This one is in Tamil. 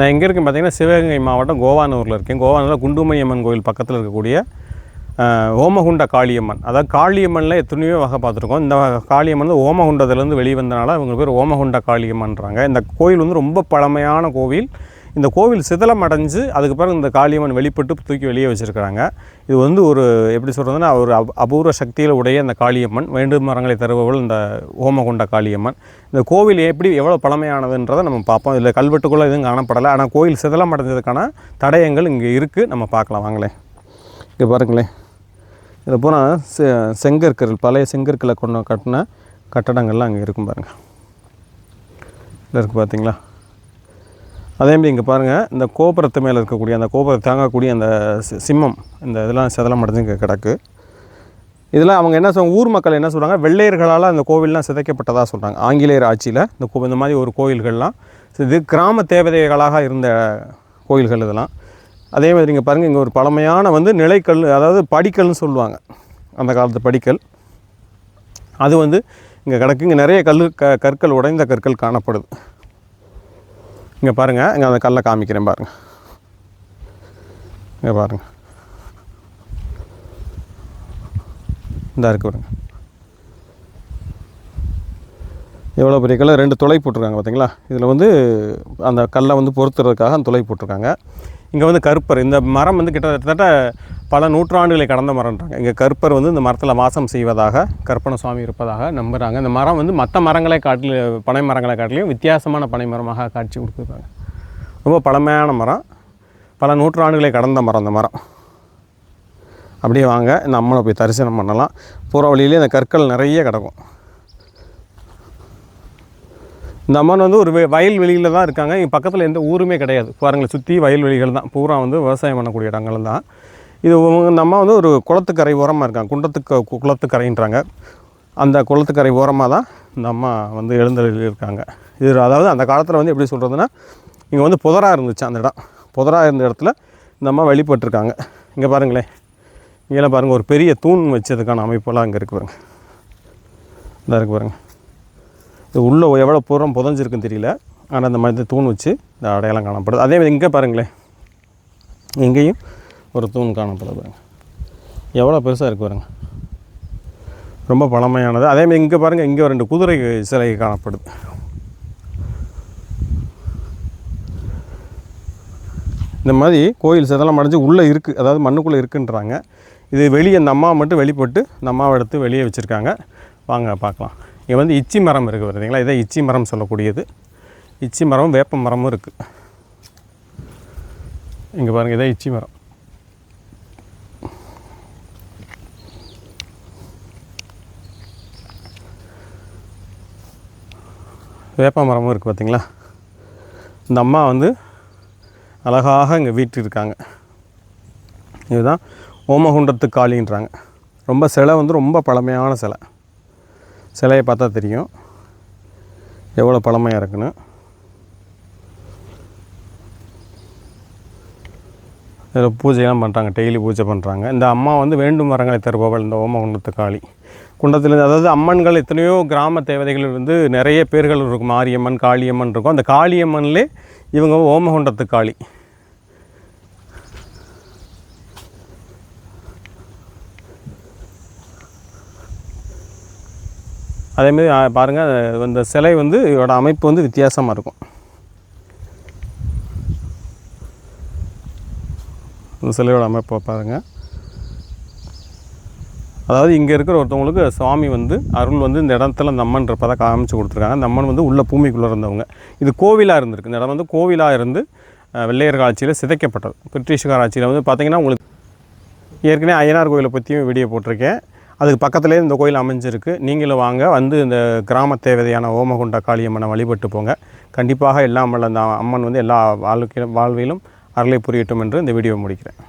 நான் எங்கே இருக்கேன் பார்த்தீங்கன்னா சிவகங்கை மாவட்டம் கோவானூரில் இருக்கேன். கோவானூரில் குண்டுமையம்மன் கோயில் பக்கத்தில் இருக்கக்கூடிய ஓமகுண்ட காளியம்மன். அதாவது காளியம்மனில் எத்தனையோ வகை பார்த்துருக்கோம். இந்த காளியம்மன் வந்து ஓமகுண்டத்துலேருந்து வெளிவந்தனால அவங்க பேர் ஓமகுண்ட காளியம்மன்றாங்க. இந்த கோயில் வந்து ரொம்ப பழமையான கோவில். இந்த கோவில் சிதலம் அடைஞ்சு அதுக்கு பிறகு இந்த காளியம்மன் வெளிப்பட்டு தூக்கி வெளியே வச்சுருக்கிறாங்க. இது வந்து ஒரு எப்படி சொல்கிறதுன்னா ஒரு அபூர்வ சக்தியில் உடைய இந்த காளியம்மன் வேண்டும் மரங்களை தருபவள் இந்த ஓமகுண்ட காளியம்மன். இந்த கோவில் எப்படி எவ்வளோ பழமையானதுன்றதை நம்ம பார்ப்போம். இதில் கல்வெட்டுக்குள்ளே எதுவும் காணப்படலை. ஆனால் கோவில் சிதலம் அடைஞ்சதுக்கான தடயங்கள் இங்கே இருக்குது நம்ம பார்க்கலாம். வாங்களேன் இங்கே பாருங்களேன் இது பூரா செ செங்கற்கள் பழைய செங்கற்களை கொண்டு கட்டின கட்டடங்கள்லாம் அங்கே இருக்கும் பாருங்கள் இதில் இருக்குது பார்த்தீங்களா அதேமாதிரி இங்கே பாருங்கள் இந்த கோபுரத்து மேலே இருக்கக்கூடிய அந்த கோபுரத்தை தாங்கக்கூடிய அந்த சிம்மம் இந்த இதெல்லாம் செதலம் அடைஞ்சு இங்கே கிடக்கு. இதில் அவங்க என்ன சொல்ல ஊர் மக்கள் என்ன சொல்கிறாங்க வெள்ளையர்களால் அந்த கோவில்லாம் சிதைக்கப்பட்டதாக சொல்கிறாங்க ஆங்கிலேயர் ஆட்சியில் இந்த கோ இந்த மாதிரி ஒரு கோயில்கள்லாம் இது கிராம தேவதைகளாக இருந்த கோயில்கள் இதெல்லாம். அதே மாதிரி இங்கே பாருங்கள் இங்கே ஒரு பழமையான வந்து நிலைக்கல் அதாவது படிக்கல்னு சொல்லுவாங்க. அந்த காலத்து படிக்கல். அது வந்து இங்கே கிடக்கு. இங்கே நிறைய கல் க கற்கள் உடைந்த கற்கள் காணப்படுது. இங்கே பாருங்கள் இங்கே அந்த கல்லை காமிக்கிறேன் பாருங்கள் இங்கே பாருங்கள் இதாக இருக்கு பாருங்க. எவ்வளோ பெரிய கல்லை? ரெண்டு துளை போட்டிருக்காங்க பார்த்தீங்களா இதில் வந்து அந்த கல்லை வந்து பொறுத்துறதுக்காக அந்த துளை போட்டிருக்காங்க. இங்கே வந்து கருப்பர். இந்த மரம் வந்து கிட்டத்தட்ட பல நூற்றாண்டுகளை கடந்த மரம்ன்றாங்க. இங்கே கருப்பர் வந்து இந்த மரத்தில் வாசம் செய்வதாக கற்பன சுவாமி இருப்பதாக நம்புகிறாங்க இந்த மரம் வந்து மற்ற மரங்களை காட்டில் பனை மரங்களை காட்டிலையும் வித்தியாசமான பனை மரமாக காட்சி கொடுத்துருக்காங்க. ரொம்ப பழமையான மரம். பல நூற்றாண்டுகளை கடந்த மரம் அந்த மரம். அப்படியே வாங்க இந்த அம்மனை போய் தரிசனம் பண்ணலாம். போகிற வழியிலே இந்த கற்கள் நிறைய கிடக்கும். இந்த அம்மன் வந்து ஒரு வெ- வயல்வெளியில் தான் இருக்காங்க. இங்கே பக்கத்தில் எந்த ஊருமே கிடையாது. பாருங்களை சுற்றி வயல்வெளிகள் தான். பூரா வந்து விவசாயம் பண்ணக்கூடிய இடங்கள் தான். இது இந்த அம்மா வந்து ஒரு குளத்துக்கரை ஓரமாக இருக்காங்க. குண்டத்துக்கு கு- குளத்துக்கரைன்றாங்க. அந்த குளத்துக்கரை ஓரமாக தான் இந்த அம்மா வந்து எழுந்தருளி இருக்காங்க இது அதாவது அந்த காலத்தில் வந்து எப்படி சொல்கிறதுனா இங்கே வந்து புதராக இருந்துச்சு அந்த இடம். புதராக இருந்த இடத்துல இந்த அம்மா வெளிப்பட்டிருக்காங்க இங்கே பாருங்களேன். இங்கெல்லாம் பாருங்கள் ஒரு பெரிய தூண் வச்சதுக்கான அமைப்பெல்லாம் இங்கே இருக்கு பாருங்க. இதாக இருக்கு பாருங்க. இது உள்ளே எவ்வளோ பூரம் புதஞ்சிருக்குன்னு தெரியல. ஆனால் அந்த மாதிரி தூண் வச்சு இந்த அடையாளம் காணப்படுது. அதே மாதிரி இங்கே பாருங்களேன். இங்கேயும் ஒரு தூண் காணப்படுது. பாருங்க எவ்வளோ பெருசாக இருக்குது பாருங்க. ரொம்ப பழமையானது. அதேமாதிரி இங்கே பாருங்கள் இங்கே ரெண்டு குதிரை சிலை காணப்படுது. இந்த மாதிரி கோயில் சிதலம் அடைஞ்சு உள்ளே இருக்குது அதாவது மண்ணுக்குள்ளே இருக்குன்றாங்க. இது வெளியே இந்த அம்மா மட்டும் வெளிப்பட்டு இந்த அம்மாவை எடுத்து வெளியே வச்சுருக்காங்க. வாங்க பார்க்கலாம். இங்கே வந்து இச்சி மரம் இருக்குது பார்த்தீங்களா இதை இச்சி மரம் சொல்லக்கூடியது. இச்சி மரம் வேப்ப மரமும் இருக்குது இங்கே பாருங்கள் இதை இச்சி மரம். வேப்ப மரமும் இருக்குது பார்த்தீங்களா இந்த அம்மா வந்து அழகாக இங்கே வீட்டிருக்காங்க இதுதான் ஓமகுண்டத்து காளின்றாங்க. ரொம்ப சிலை வந்து ரொம்ப பழமையான சிலை. சிலையை பார்த்தா தெரியும். எவ்வளோ பழமையாக இருக்குன்னு. இதில் பூஜையெல்லாம் பண்ணுறாங்க டெய்லி பூஜை பண்ணுறாங்க. இந்த அம்மா வந்து வேண்டும் வரங்களை தருபவள் இந்த ஓமகுண்டத்து காளி. குண்டத்துலேருந்து அதாவது அம்மன்கள் எத்தனையோ கிராம தேவதைகள் வந்து நிறைய பேர்கள் இருக்கும். மாரியம்மன் காளியம்மன் இருக்கும். அந்த காளியம்மன்லே இவங்க ஓமகுண்டத்து காளி. அதேமாரி பாருங்கள் இந்த சிலை வந்து இதோட அமைப்பு வந்து வித்தியாசமாக இருக்கும். இந்த சிலையோட அமைப்பை பாருங்கள் அதாவது இங்கே இருக்கிற ஒருத்தவங்களுக்கு சுவாமி வந்து அருள் வந்து இந்த இடத்துல அந்த அம்மன் இருப்பதை காமிச்சு கொடுத்துருக்காங்க. அந்த அம்மன் வந்து உள்ள பூமிக்குள்ளே இருந்தவங்க. இது கோவிலாக இருந்திருக்கு. இந்த இடம் வந்து கோவிலாக இருந்து அஹ், வெள்ளையர்கள் ஆட்சியில் சிதைக்கப்பட்டது. பிரிட்டிஷ்கார் ஆட்சியில் வந்து பார்த்திங்கன்னா உங்களுக்கு ஏற்கனவே ஐயனார் கோயிலை பற்றியும் வீடியோ போட்டிருக்கேன். அதுக்கு பக்கத்துலேயே இந்த கோயில் அமைஞ்சிருக்கு. நீங்களும் வாங்க. வந்து இந்த கிராம தேவதையான ஓமகுண்ட காளியம்மனை வழிபட்டு போங்க. கண்டிப்பாக எல்லாம் அந்த அம்மன் வந்து எல்லா வாழ்க்கையிலும் வாழ்விலும் அருளை புரியட்டும் என்று இந்த வீடியோ முடிக்கிறேன்.